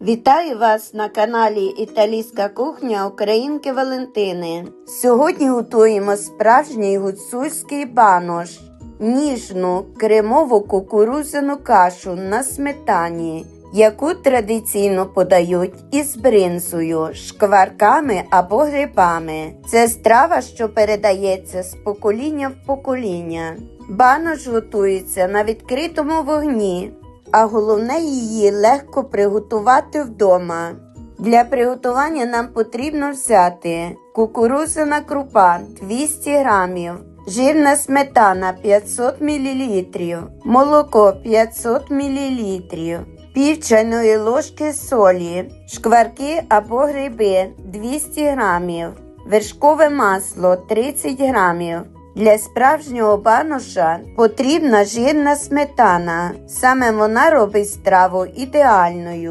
Вітаю вас на каналі Італійська кухня Українки Валентини. Сьогодні готуємо справжній гуцульський банош, ніжну кремову кукурудзяну кашу на сметані, яку традиційно подають із бринзою, шкварками або грибами. Це страва, що передається з покоління в покоління. Банош готується на відкритому вогні а головне її легко приготувати вдома. Для приготування нам потрібно взяти кукурудзяна крупа 200 грамів, жирна сметана 500 мл, молоко 500 мл, пів чайної ложки солі, шкварки або гриби 200 грамів, вершкове масло 30 грамів. Для справжнього баноша потрібна жирна сметана. Саме вона робить страву ідеальною.